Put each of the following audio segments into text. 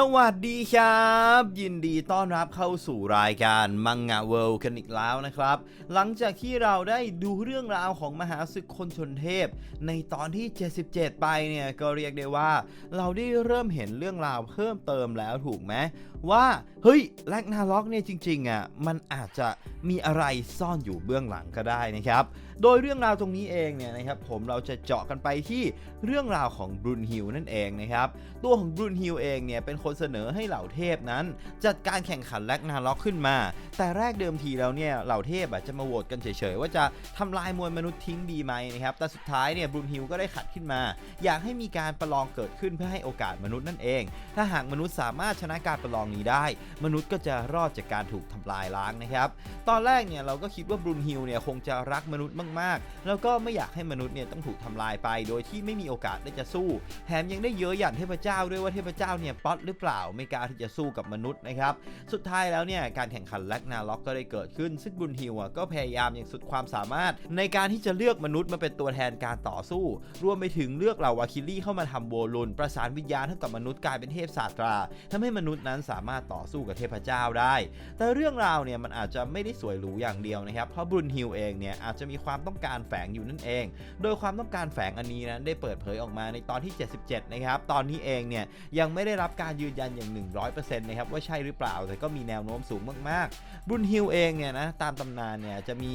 สวัสดีครับ ยินดีต้อนรับเข้าสู่รายการมังงะเวิลด์กันอีกแล้วนะครับ หลังจากที่เราได้ดูเรื่องราวของมหาศึกคนชนเทพ ในตอนที่ 77 ไปเนี่ยก็เรียกได้ว่า เราได้เริ่มเห็นเรื่องราวเพิ่มเติมแล้วถูกไหมว่าเฮ้ยแลกนาล็อกเนี่ยจริงๆอะมันอาจจะมีอะไรซ่อนอยู่เบื้องหลังก็ได้นะครับ โดยเรื่องราวตรงนี้เองเนี่ยนะครับผมเราจะเจาะกันไปที่เรื่องราวของบรุนฮิลนั่นเองนะครับตัวของบรุนฮิลเองเนี่ยเป็นคนเสนอให้เหล่าเทพนั้น จัดการแข่งขันแลกนาล็อกขึ้นมา แต่แรกเดิมทีแล้วเนี่ยเหล่าเทพอะจะมาโหวตกันเฉยๆ ว่าจะทำลายมวลมนุษย์ทิ้งดีไหมนะครับแต่สุดท้ายเนี่ยบรุนฮิลก็ได้ขัดขึ้นมา อยากให้มีการประลองเกิดขึ้นเพื่อให้โอกาสมนุษย์นั่นเอง ถ้าหากมนุษย์สามารถชนะการประลองนี้ได้ มนุษย์ก็จะรอดจากการถูกทำลายล้างนะครับตอนแรกเนี่ยเราก็คิดว่าบรุนฮิลเนี่ยคงจะรักมนุษย์มากๆ แล้วก็ไม่อยากให้มนุษย์เนี่ยต้องถูกทำลายไป โดยที่ไม่มีโอกาสได้จะสู้ แถมยังได้เยอะหยันเทพเจ้าด้วยว่าเทพเจ้าเนี่ยป๊อตหรือเปล่าไม่กล้าที่จะสู้กับมนุษย์นะครับ สุดท้ายแล้วเนี่ยการแข่งขันแลกนาล็อกก็ได้เกิดขึ้น ซึ่งบุนฮิลอะก็พยายามอย่างสุดความสามารถ ในการที่จะเลือกมนุษย์มาเป็นตัวแทนการต่อสู้ รวมไปถึงเลือกเหล่าวาคิลี่เข้ามาทำโวลุนประสานวิญญาณให้กับมนุษย์กลายเป็นเทพศาสตราทำให้มนุษย์นั้นสามารถต่อสู้กับเทพเจ้าได้ แต่เรื่องราวเนี่ยมันอาจจะไม่ได้สวยหรูอย่างเดียวนะครับเพราะบุนฮิลเองเนี่ยอาจจะมีความต้องการแฝงอยู่นั่นเอง โดยความต้องการแฝงอันนี้นั้นได้เปิดเผยออกมาในตอนที่ 77 นะครับตอนนี้เองเนี่ยยังไม่ได้รับการยืืนยันอย่าง 100%นะครับว่าใช่หรือเปล่า แต่ก็มีแนวโน้มสูงมากๆบุญฮิลเองเนี่ยนะตามตำนานเนี่ยจะมี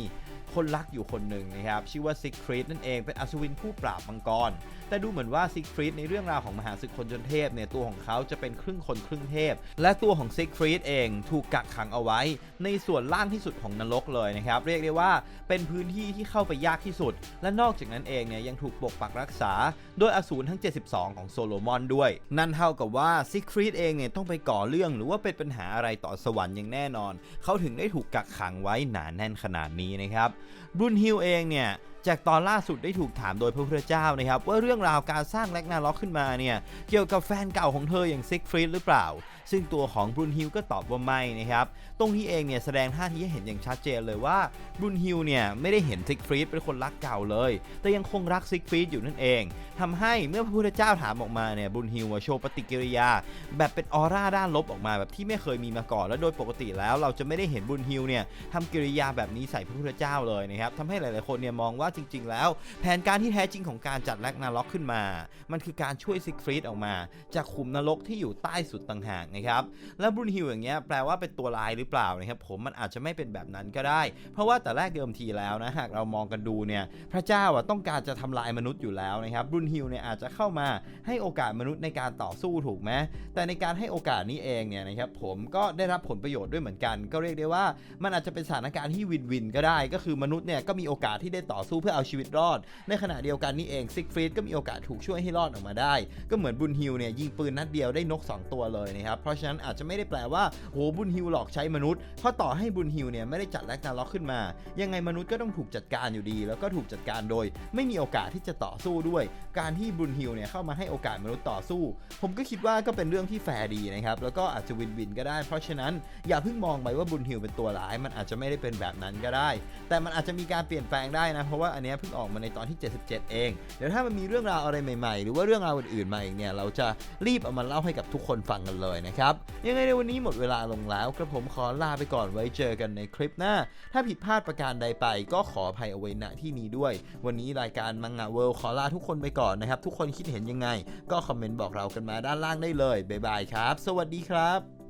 คนรักอยู่คนหนึ่งนะครับชื่อว่าซิกฟรีดนั่นเองเป็นอัศวินผู้ปราบมังกร แต่ดูเหมือนว่าซิกฟรีดในเรื่องราวของมหาศึกคนจนเทพเนี่ยตัวของเขาจะเป็นครึ่งคนครึ่งเทพ และตัวของซิกฟรีดเองถูกกักขังเอาไว้ ในส่วนล่างที่สุดของนรกเลยนะครับเรียกได้ว่าเป็นพื้นที่ที่เข้าไปยากที่สุด และนอกจากนั้นเองเนี่ยยังถูกปกปักรักษา โดยอสูรทั้ง 72 ของโซโลมอนด้วย นั่นเท่ากับว่าซิกฟรีดเองเนี่ยต้องไปก่อเรื่องหรือว่าเป็นปัญหาอะไรต่อสวรรค์อย่างแน่นอน เขาถึงได้ถูกกักขังไว้หนาแน่นขนาดนี้นะครับบรุนฮิลเองเนี่ย จากตอนล่าสุดได้ถูกถามโดยพระพุทธเจ้านะครับว่าเรื่องราวการสร้างแลกนาล็อกขึ้นมาเนี่ยเกี่ยวกับแฟนเก่าของเธออย่างซิกฟรีดหรือเปล่า ซึ่งตัวของบรุนฮิลก็ตอบว่าไม่นะครับตรงนี้เองเนี่ยแสดงท่าทีให้เห็นอย่างชัดเจนเลยว่าบรุนฮิลเนี่ยไม่ได้เห็นซิกฟรีดเป็นคนรักเก่าเลย แต่ยังคงรักซิกฟรีดอยู่นั่นเองทำให้เมื่อพระพุทธเจ้าถามออกมาเนี่ยบรุนฮิลโชว์ปฏิกิริยา แบบเป็นออร่าด้านลบออกมาแบบที่ไม่เคยมีมาก่อนและโดยปกติแล้ว เราจะไม่ได้เห็นบรุนฮิลเนี่ยทำกิริยาแบบนี้ใส่พระพุทธเจ้าเลยนะครับทำให้หลาย ๆคนเนี่ยมองว่าจริง ๆ แล้ว แผนการที่แท้จริงของการจัดแลกนาล็อกขึ้นมา มันคือการช่วยซิกฟรีดออกมา จากขุมนรกที่อยู่ใต้สุดต่างหากนะครับและบรุนฮิลอย่างเงี้ยแปลว่าเป็นตัวลายหรือเปล่านะครับผมมันอาจจะไม่เป็นแบบนั้นก็ได้ เพราะว่าแต่แรกเดิมทีแล้วนะหากเรามองกันดูเนี่ยพระเจ้าอะต้องการจะทำลายมนุษย์อยู่แล้วนะครับบรุนฮิลเนี่ยอาจจะเข้ามาให้โอกาสมนุษย์ในการต่อสู้ถูกไหมแต่ในการให้โอกาสนี้เองเนี่ยนะครับผมก็ได้รับผลประโยชน์ด้วยเหมือนกัน ก็เรียกได้ว่ามันอาจจะเป็นสถานการณ์ที่วินวินก็ได้ ก็คือมนุษย์เนี่ยก็มีโอกาสที่ได้ต่อสู้เพื่อเอาชีวิตรอด ในขณะเดียวกันนี่เองซิกฟรีดก็มีโอกาสถูกช่วยให้รอดออกมาได้ ก็เหมือนบุญฮิลเนี่ยยิงปืนนัดเดียวได้นก 2 ตัวเลยนะครับ เพราะฉะนั้นอาจจะไม่ได้แปลว่าโหบุญฮิลหลอกใช้มนุษย์ เพราะต่อให้บุญฮิลเนี่ยไม่ได้จัดแลกนาล็อกขึ้นมา ยังไงมนุษย์ก็ต้องถูกจัดการอยู่ดี แล้วก็ถูกจัดการโดย ไม่มีโอกาสที่จะต่อสู้ด้วย การที่บุญฮิลเนี่ยเข้ามาให้โอกาสมนุษย์ต่อสู้ ผมก็คิดว่าก็เป็นเรื่องที่แฟร์ดีนะครับ แล้วก็อาจจะวินวินก็ได้ เพราะฉะนั้นอย่าเพิ่งมองไปว่าบุญฮิลเป็นตัวร้าย มันอาจจะไม่ได้เป็นแบบนั้นก็ได้ แต่มันอาจจะมีการเปลี่ยนแปลงได้นะ เพราะว่าอันนี้เพิ่งออกมาในตอนที่ 77 เอง เดี๋ยวถ้ามันมีเรื่องราวอะไรใหม่ๆ หรือว่าเรื่องราวอื่นๆมาอีกเนี่ย เราจะรีบเอามาเล่าให้กับทุกคนฟังกันเลยนะครับ ยังไงในวันนี้หมดเวลาลงแล้วกระผมขอลาไปก่อนไว้เจอกันในคลิปหน้า ถ้าผิดพลาดประการใดไป ก็ขออภัยเอาไว้ณที่นี้ด้วย วันนี้รายการมังงะเวิลด์ขอลาทุกคนไปก่อนนะครับ ทุกคนคิดเห็นยังไง ก็คอมเมนต์บอกเรากันมาด้านล่างได้เลยบ๊ายบายครับ สวัสดีครับ